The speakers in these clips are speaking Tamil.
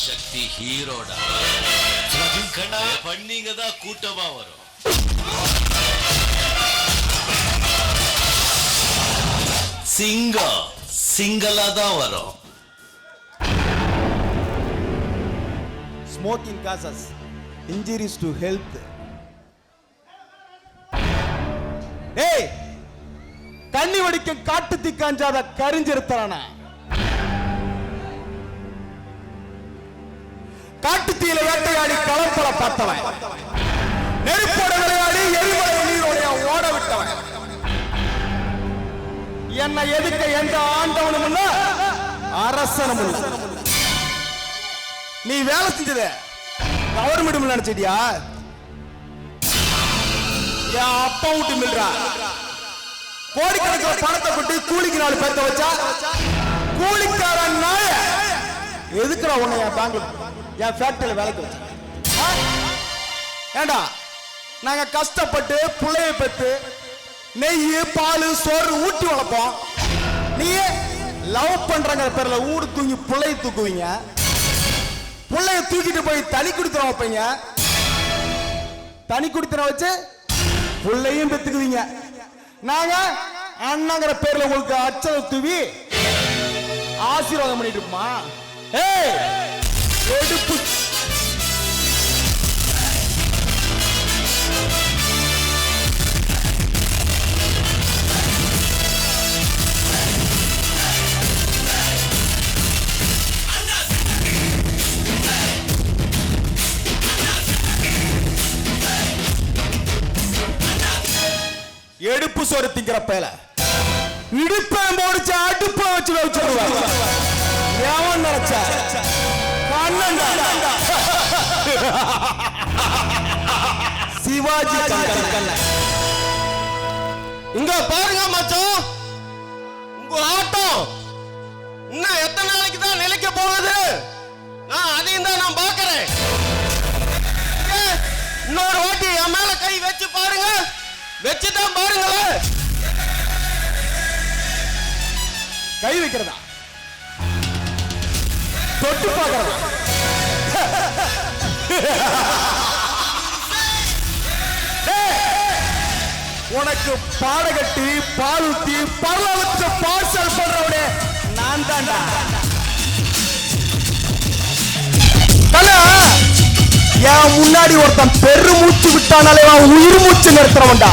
சக்தி ஹீரோடா பண்ணீங்க தான் கூட்டமா வரும் சிங்கம் சிங்களா தான் வரும் smoking causes injuries to health ஏய் தண்ணி வடிக்க காட்டு தீக்காஞ்சாத கரிஞ்சிருத்தானா காட்டுத்தீயில வேட்டையாடி களப்பல பார்த்தவன் நெருப்போட விளையாடி எரிமலை நீரோடைய ஓட விட்டவன். என்னை எதுக்க எந்த ஆண்டவனும் இல்ல அரசனும் இல்ல. நீ வேலை செஞ்சது கவர்மெண்ட் நினைச்சிட்டியா? என் அப்பா விட்டு மில்றா கோடிக்கணக்கில் பணத்தை கொட்டி கூலிக்கு நாலு பேர்த்த வச்சா கூலிக்காரன் நாய. எதுக்குறா உன்னை என் பேங்க்ல என் ஃபேக்டரியில் வேலைக்கு வச்ச ஆ? ஏண்டா? நாங்கள் கஷ்டப்பட்டு பிள்ளைய பெற்று நெய் பால் சோறு ஊட்டி வளர்ப்போம். நீ லவ் பண்ணுறங்கிற பேரில் ஊடு தூங்கி பிள்ளைய தூக்குவீங்க. புள்ளைய தூக்கிட்டு போய் தனி குடித்தனம் வைப்பீங்க. தனி குடித்தனம் வச்சு புள்ளையும் பெற்றுக்குவீங்க நாங்கள் அண்ணங்கிற பேரில் உங்களுக்கு அச்சலை தூவி ஆசீர்வாதம் பண்ணிட்டு இருப்போமா? ஏய்! എടുപ്പ്. എടുപ്പ് സ്വരത്തിങ്കറ പേല ഇടുപ്പം ഓടിച്ച അടുപ്പ് വെച്ച് വെച്ചു ഞാൻ നിറച്ച சிவாஜி இங்க பாருங்க மச்சம் உங்க ஆட்டம் இன்னும் எத்தனை நாளைக்கு தான் நிலைக்க போகுது? நான் அதையும் தான் நான் பாக்குறேன் இன்னொரு வாட்டி என் மேல கை வச்சு பாருங்க. வச்சுதான் பாருங்க. பாருங்களேன் கை வைக்கிறதா? தொட்டு பார்க்கறதா? உனக்கு பாடகட்டி பால் ஊத்தி பார்சல் பண்றவனே நான் தான்டா. தல, என் முன்னாடி ஒருத்தன் பெரு மூச்சு விட்டானாலே அவன் உயிர் மூச்சு நிறுத்துறவன்டா.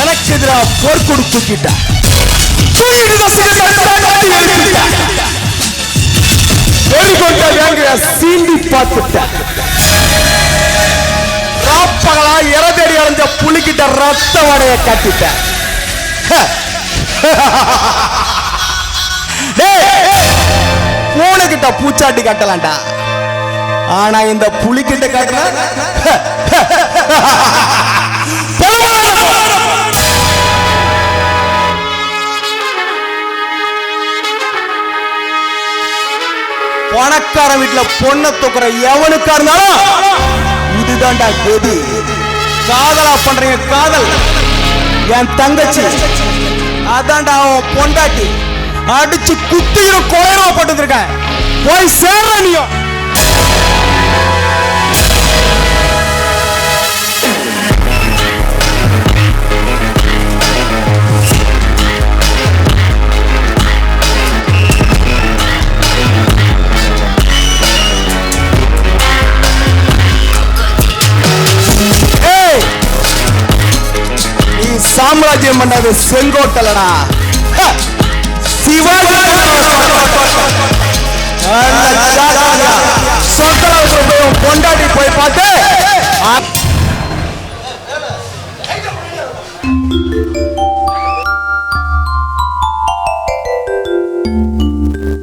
எனக்கு எதிராக போர்க்கொடு தூக்கிட்டான் தூக்கிட்டு தான் கொண்ட வேங்கிற சீண்டி பார்த்துட்ட. ராப்பகலா இறதேடி அடைஞ்ச புலிக்கிட்ட ரத்த வடைய கட்டிட்ட. பூனைக்கிட்ட பூச்சாட்டி கட்டலாம்டா. ஆனா இந்த புலிக்கிட்ட கட்டலாம் பணக்கார வீட்டுல பொண்ணை தூக்குற எவனுக்கா இருந்தாலும் இதுதான்டா கெதி. காதலா பண்றீங்க காதல். என் தங்கச்சி. அதான்டா அவன் பொண்டாட்டி. அடிச்சு குத்திக்கிற கொலையமா போட்டு இருக்கேன். போய் சேர்ற நீயும். சாம்ராஜ்யம் பண்ணது செங்கோட்டலடா. சிவாஜி கொண்டாடி போய் பார்த்து